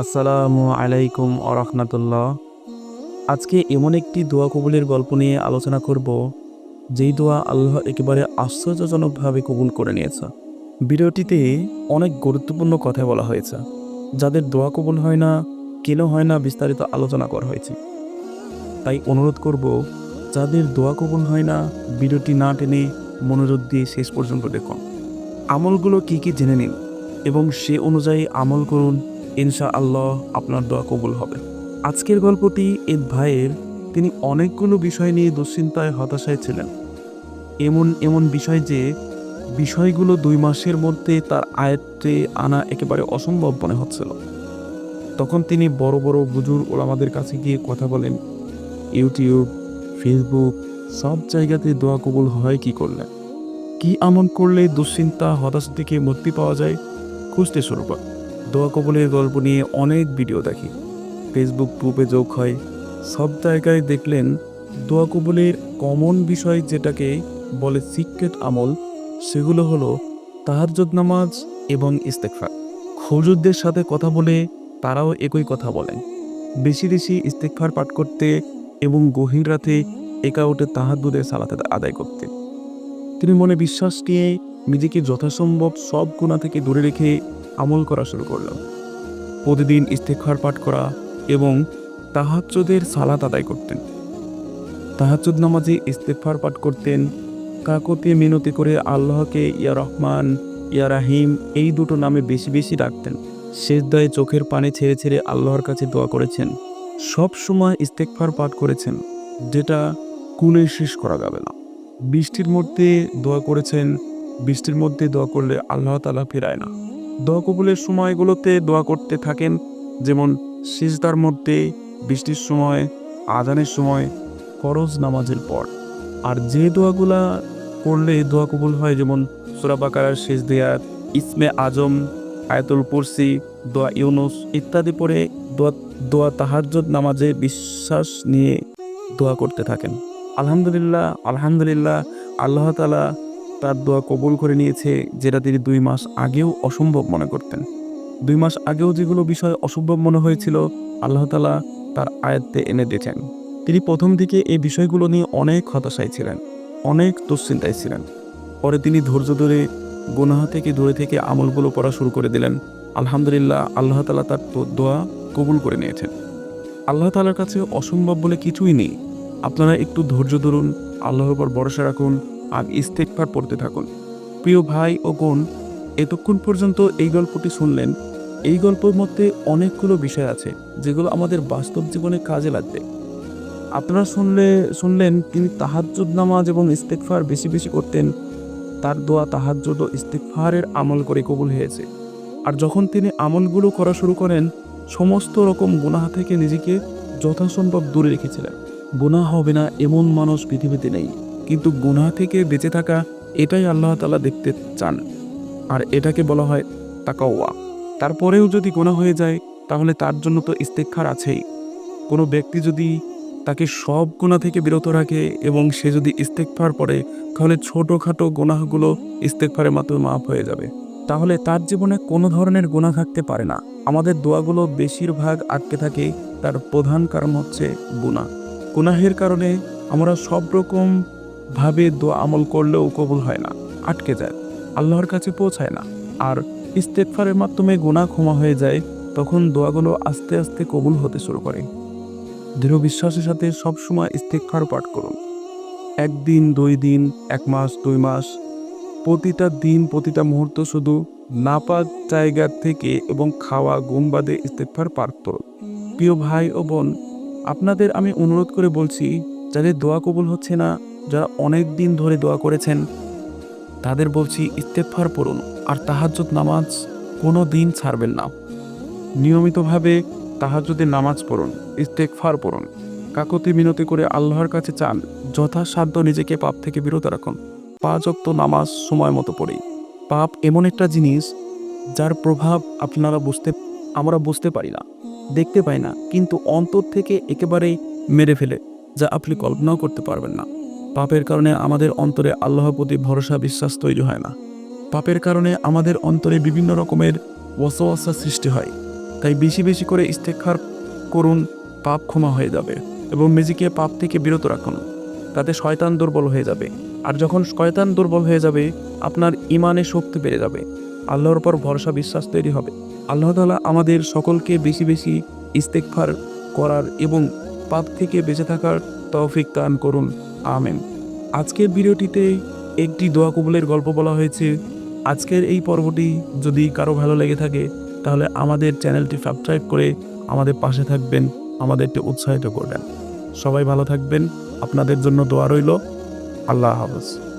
আসসালামু আলাইকুম আরহামতুল্লাহ আজকে এমন একটি দোয়া কবুলের গল্প নিয়ে আলোচনা করব, যেই দোয়া আল্লাহ একেবারে আশ্চর্যজনকভাবে কবুল করে নিয়েছে। ভিডিওটিতে অনেক গুরুত্বপূর্ণ কথা বলা হয়েছে, যাদের দোয়া কবুল হয় না, কেন হয় না বিস্তারিত আলোচনা করা হয়েছে। তাই অনুরোধ করব, যাদের দোয়া কবুল হয় না, ভিডিওটি না টেনে মনোযোগ দিয়ে শেষ পর্যন্ত দেখুন। আমলগুলো কি কি জেনে নিন এবং সে অনুযায়ী আমল করুন ইনশা আল্লাহ আপনার দোয়া কবুল হবে। আজকের গল্পটি এর ভাইয়ের, তিনি অনেকগুলো বিষয় নিয়ে দুশ্চিন্তায়, হতাশায় ছিলেন। এমন এমন বিষয় যে বিষয়গুলো দুই মাসের মধ্যে তার আয়ত্তে আনা একেবারে অসম্ভব মনে হচ্ছিল। তখন তিনি বড় বড় বুজুর ওলামাদের কাছে গিয়ে কথা বলেন, ইউটিউব, ফেসবুক, সব জায়গাতে দোয়া কবুল হয় কি করলে? কি আমল করলে দুশ্চিন্তা হতাশ থেকে মুক্তি পাওয়া যায়? খুঁজতে শুরু কর। দোয়া কবলের গল্প নিয়ে অনেক ভিডিও দেখি। ফেসবুক গ্রুপে যোগ হয়। সব জায়গায় দেখলেন দোয়া কবলের কমন বিষয় যেটাকে বলে সিক্রেট আমল, সেগুলো হলো তাহাজ্জুদ নামাজ এবং ইস্তেকফার খজুরদের সাথে কথা বলে তারাও একই কথা বলেন। বেশি বেশি ইস্তেকফার পাঠ করতে এবং গভীর রাতে একা উঠে তাহাদুদের সালাতে আদায় করতে। তিনি মনে বিশ্বাস নিয়ে নিজেকে যথাসম্ভব সব গুণা থেকে দূরে রেখে আমল করা শুরু করলাম প্রতিদিন ইস্তেখার পাঠ করা এবং তাহাজ্জুদের সালাত আদায় করতেন। তাহাজ্জুদ নামাজে ইস্তেফার পাঠ করতেন কাকতে মিনতি করে আল্লাহকে ইয়া রহমান, ইয়া রাহিম এই দুটো নামে বেশি বেশি ডাকতেন। শেষ শেষদায় চোখের পানি ছেড়ে ছেড়ে আল্লাহর কাছে দোয়া করেছেন। সব সময় ইস্তেকফার পাঠ করেছেন, যেটা কুলে শেষ করা যাবে না। বৃষ্টির মধ্যে দোয়া করেছেন, বৃষ্টির মধ্যে দোয়া করলে আল্লাহ তালা ফেরায় না। দোয়া কবুলের সময়গুলোতে দোয়া করতে থাকেন, যেমন সিজদার মধ্যে, বৃষ্টির সময়, আজানের সময়, ফরজ নামাজের পর। আর যে দোয়াগুলা করলে দোয়া কবুল হয়, যেমন সুরাবাকার শেষ দেয়ার ইসমে আজম, আয়াতুল কুরসি, দোয়া ইউনুস ইত্যাদি পরে দোয়া দোয়া তাহাজ্জুদ নামাজে বিশ্বাস নিয়ে দোয়া করতে থাকেন। আলহামদুলিল্লাহ আলহামদুলিল্লাহ, আল্লাহ তালা তার দোয়া কবুল করে নিয়েছে যেটা তিনি দুই মাস আগেও অসম্ভব মনে করতেন। দুই মাস আগেও যেগুলো বিষয় অসম্ভব মনে হয়েছিল, আল্লাহ তালা তার আয়ত্তে এনে দিয়েছেন। তিনি প্রথম দিকে এই বিষয়গুলো নিয়ে অনেক হতাশায় ছিলেন, অনেক দুশ্চিন্তায় ছিলেন। পরে তিনি ধৈর্য ধরে গুনাহ থেকে দূরে থেকে আমলগুলো পড়া শুরু করে দিলেন। আলহামদুলিল্লাহ, আল্লাহ তালা তার দোয়া কবুল করে নিয়েছেন। আল্লাহ তালার কাছে অসম্ভব বলে কিছুই নেই। আপনারা একটু ধৈর্য ধরুন, আল্লাহর উপর ভরসা রাখুন আর ইস্তেকফার পড়তে থাকুন। প্রিয় ভাই ও বোন, এতক্ষণ পর্যন্ত এই গল্পটি শুনলেন। এই গল্পের মধ্যে অনেকগুলো বিষয় আছে, যেগুলো আমাদের বাস্তব জীবনে কাজে লাগবে। আপনারা শুনলে, শুনলেন তিনি তাহাজ্জুদ নামাজ এবং ইস্তেকফার বেশি বেশি করতেন। তার দোয়া তাহাজ্জুদ ও ইস্তেকফারের আমল করে কবুল হয়েছে। আর যখন তিনি আমলগুলো করা শুরু করেন, সমস্ত রকম গুনাহ থেকে নিজেকে যথাসম্ভব দূরে রেখেছিলেন। গুনাহ হবে না এমন মানুষ পৃথিবীতে নেই। কিন্তু গুনাহ থেকে বেঁচে থাকা এটাই আল্লাহ তালা দেখতে চান। আর এটাকে বলা হয় তাকাওয়া। তারপরেও যদি গোনা হয়ে যায়, তাহলে তার জন্য তো ইস্তেকখার আছেই। কোনো ব্যক্তি যদি তাকে সব গুণা থেকে বিরত রাখে এবং সে যদি ইস্তেকফার পড়ে, তাহলে ছোটোখাটো গুনাহগুলো ইস্তেকফারের মাধ্যমে মাফ হয়ে যাবে। তাহলে তার জীবনে কোনো ধরনের গোনা থাকতে পারে না। আমাদের দোয়াগুলো বেশিরভাগ আটকে থাকে, তার প্রধান কারণ হচ্ছে গুণা গুনাহের কারণে আমরা সব রকম ভাবে দোয়া আমল করলেও কবুল হয় না, আটকে যায়, আল্লাহর কাছে পৌঁছায় না। আর ইস্তেকফারের মাধ্যমে গুণা ক্ষমা হয়ে যায়, তখন দোয়াগুলো আস্তে আস্তে কবুল হতে শুরু করে। দৃঢ় বিশ্বাসের সাথে সবসময় ইস্তেকফার পাঠ করুন। একদিন, দুই দিন, এক মাস, দুই মাস, প্রতিটা দিন, প্রতিটা মুহূর্ত শুধু নাপাক জায়গা থেকে এবং খাওয়া, ঘুম বাদে ইস্তেকফার পাঠ করুন। প্রিয় ভাই ও বোন, আপনাদের আমি অনুরোধ করে বলছি, যাদের দোয়া কবুল হচ্ছে না যারা অনেক দিন ধরে দোয়া করেছেন, তাদের বলছি ইস্তেকফার পড়ুন আর তাহাজ্জুদ নামাজ কোনো দিন ছাড়বেন না। নিয়মিতভাবে তাহাজ্জুদের নামাজ পড়ুন ইস্তেকফার পড়ুন। কাকতি মিনতি করে আল্লাহর কাছে চান, যথাসাধ্য নিজেকে পাপ থেকে বিরত রাখুন। পাঁচ অক্ত নামাজ সময় মতো পড়ি। পাপ এমন একটা জিনিস যার প্রভাব আপনারা বুঝতে, আমরা বুঝতে পারি না, দেখতে পাই না, কিন্তু অন্তর থেকে একেবারেই মেরে ফেলে, যা আপনি কল্পনাও করতে পারবেন না। পাপের কারণে আমাদের অন্তরে আল্লাহর প্রতি ভরসা বিশ্বাস তৈরি হয় না। পাপের কারণে আমাদের অন্তরে বিভিন্ন রকমের ওয়াসওয়াসা সৃষ্টি হয়। তাই বেশি বেশি করে ইস্তেখার করুন, পাপ ক্ষমা হয়ে যাবে এবং নিজেকে পাপ থেকে বিরত রাখুন। তাতে শয়তান দুর্বল হয়ে যাবে। আর যখন শয়তান দুর্বল হয়ে যাবে, আপনার ইমানে শক্তি বেড়ে যাবে। আল্লাহর উপর ভরসা বিশ্বাস তৈরি হবে। আল্লাহ তাআলা আমাদের সকলকে বেশি বেশি ইস্তেকফার করার এবং পাপ থেকে বেঁচে থাকার তৌফিক দান করুন। আমেন। আজকের ভিডিওটিতে একটি দোয়া কবুলের গল্প বলা হয়েছে। আজকের এই পর্বটি যদি কারও ভালো লেগে থাকে, তাহলে আমাদের চ্যানেলটি সাবস্ক্রাইব করে আমাদের পাশে থাকবেন, আমাদেরকে উৎসাহিত করবেন। সবাই ভালো থাকবেন। আপনাদের জন্য দোয়া রইল। আল্লাহ হাফেজ।